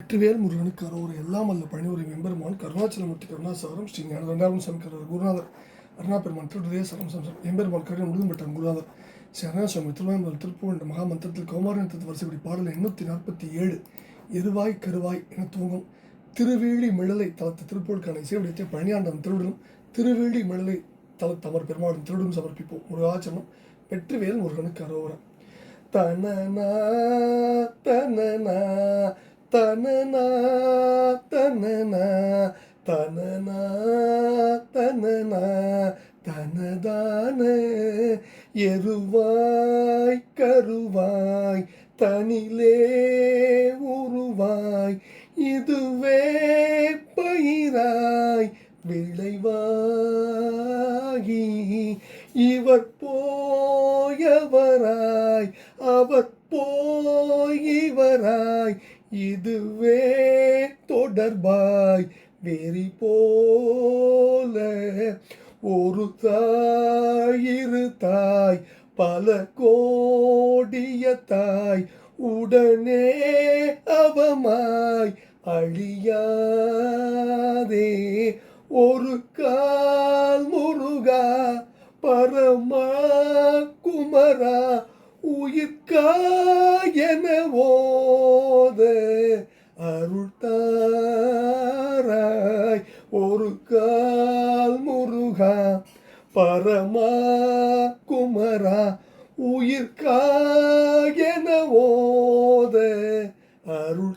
வெற்றிவேல் முருகனுக்கு அரோர் எல்லாம் அல்ல. பணிவுரை எம்பெருமான் கருணாச்சலமூர்த்தி கருணாசாரம் ஸ்ரீ ஞான ரெண்டாவது கரோர் குருநாதர் அருணா பெருமான் திருடைய சரம் சம்சம் எம்பெருமான் கருணை முழுதும் பெற்ற குருநாதர் ஸ்ரீ அருணாசுவாமி திருவாயம்பல் திருப்பூர் என்ற மகாமந்திரத்தில் கௌமாரத்தில் வரிசைப்படி பாடல் எண்ணூற்றி நாற்பத்தி ஏழு எருவாய் கருவாய் என தூங்கும் திருவேலி மிழலை தளத்து திருப்பூருக்கான இசைவடித்தை பழனியாண்டம் திருவிடலும் திருவேலி மிழலை தல தமர் பெருமாளும் திருவிடும் சமர்ப்பிப்போம். முருகாச்சரணம் வெற்றிவேல் முருகனுக்கு அரோரம் தனனா தனனா தனனா தனனா தனனா தனனா தனதான. எருவாய் கருவாய் தனிலே உருவாய் இதுவே பயிராய் விளைவாகி. இவர் போயவராய் அவர் போய் இவராய் இதுவே தொடர்பாய் வெறி போல. ஒரு தாய் இரு தாய் பல கோடிய தாய் உடனே அவமாய் அழியாதே. ஒரு கால் முருகா பரமா குமரா உயிர்காயன ஓத அருள்தாராய் ஒரு கால் முருகா பரமா குமரா உயிர்காயன ஓத அருள்தாராய்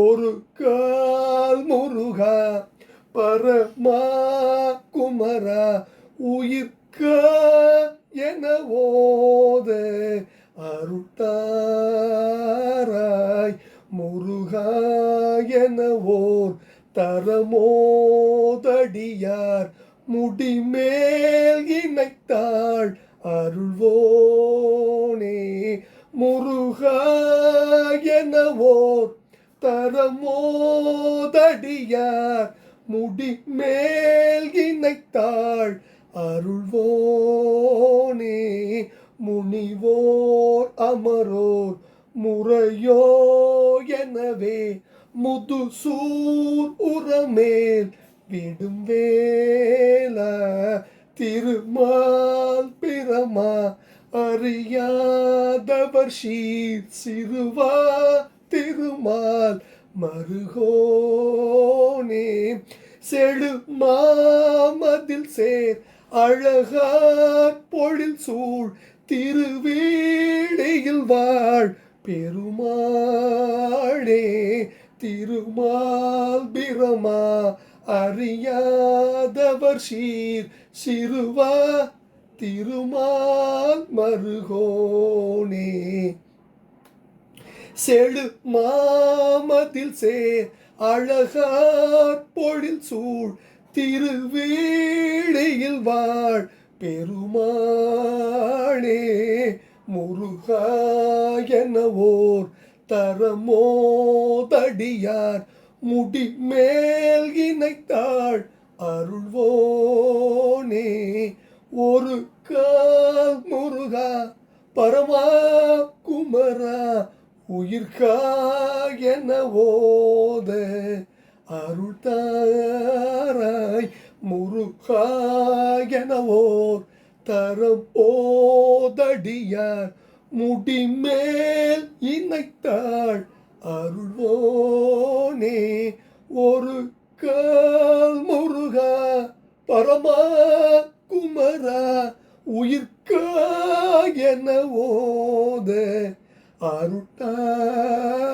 ஒரு கால் முருகா பரமா குமரா உயிர்க்க என ஓத அருள்தாராய் முருகா என ஓர் தரமோதடியார் முடிமேல் இணைத்தாள் அருள்வோனே. முருகா என ஓர் தரமோதடியார் முடிமேல் இணைத்தாள் அருள்வோனே முனிவோர் அமரோர் முறையோ எனவே முதுசூர் உரமேல் விடும் வேல திருமால் பிரமா அறியாதவர் ஷீர் சிறுவா திருமால் மருகோனே செழு மாமதில் சேர் அழகார் பொழில் சூழ் திருவேடையில் வாழ். பெருமாளே திருமால் பிரமா அறியாதவர் சீர் சிறுவா திருமால் மருகோனே. செழு மாமதில் சே அழகார் பொழில் சூழ் திருவேளையில் வாழ் பெருமாளே முருகாயனவோர் தரமோதடியார். முடிமேல் இணைத்தாள் அருள்வோனே ஒரு கால் முருகா பரமா குமரா உயிர்கா என ஓத அருள்தாராய் முருகாயனவோர் தரம் ஓதடியார். முடிமேல் இணைத்தாள் அருள்வோனே ஒரு கால் முருகா பரமா குமரா உயிர்கா என ஓத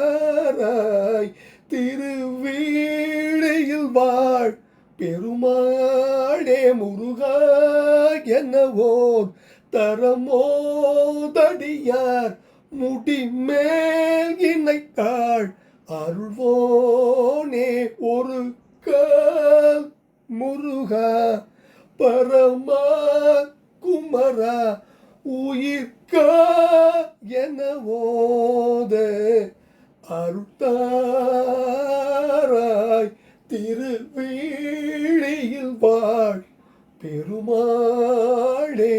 அருட்டாராய் திருவீழையில் வாழ். பெருமாடே முருகா என்னவோர். தரமோதடியார் முடிமேல் இணைத்தாள். அருள்வோனே ஒரு கால் முருகா. பரமா குமரா. உயிர்கா என ஓத அருட்டாராய் திருவீழியில் வாழ். பெருமாளே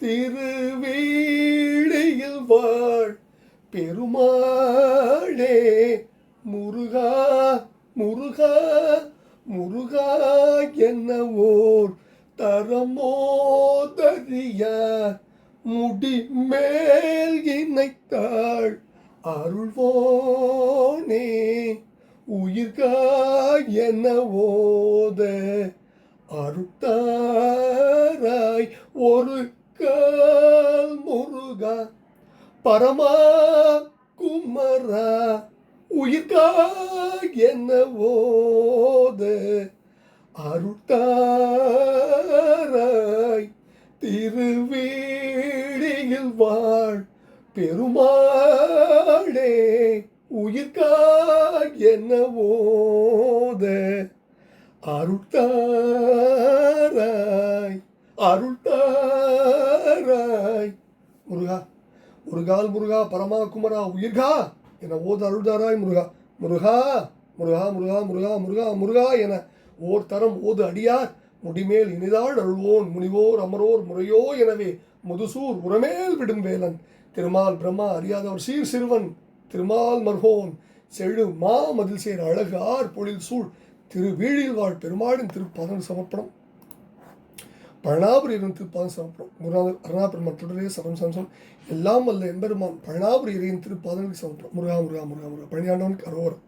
திருவீழியில் வாழ். பெருமாளே முருகா முருகா முருகா என்ன ஓர் தரமோதறிய. முடி மேல் இணைத்தாள். அருள்வோனே உயிர்கா என்ன ஓத அருட்டாராய் ஒரு கால் முருகா பரமா குமரா உயிர்காய் என்ன ஓத அருட்டாராய் திருவீழியில் வாழ் பெருமாளே உயிர்கா என்ன ஓத அருட்டாராய் அருட்டாராய் முருகா முருகால் முருகா பரமா குமரா உயிர்கா என ஓத அருள்தாராய் முருகா. முருகா முருகா முருகா முருகா முருகா முருகா என ஓர் தரம் ஓது அடியார். முடிமேல் இனிதாள் அருள்வோன் முனிவோர் அமரோர் முறையோ எனவே முதுசூர் உரமேல் விடும் வேலன். திருமால் பிரம்மா அறியாதவர் சீர் சிறுவன் திருமால் மர்ஹோன் செழு மா மதில் சேர் அழகு ஆர் பொழில் சூழ். திருவீழில் வாழ் பெருமாளின் திருப்பாதம் சமர்ப்பணம். பழனாபுரி இருந்து திருப்பாதம் சமர்ப்பணம். குருநாதர் அருணாபுரம் தொடரே சரம் சம்சம் எல்லாம் அல்ல எம்பெருமான் பழனாபுரி இறையின் திருப்பாதங்களுக்கு சமர்ப்பணம். முருகா முருகா முருகா முருகா. பழனியாண்டவனுக்கு அரோவரம்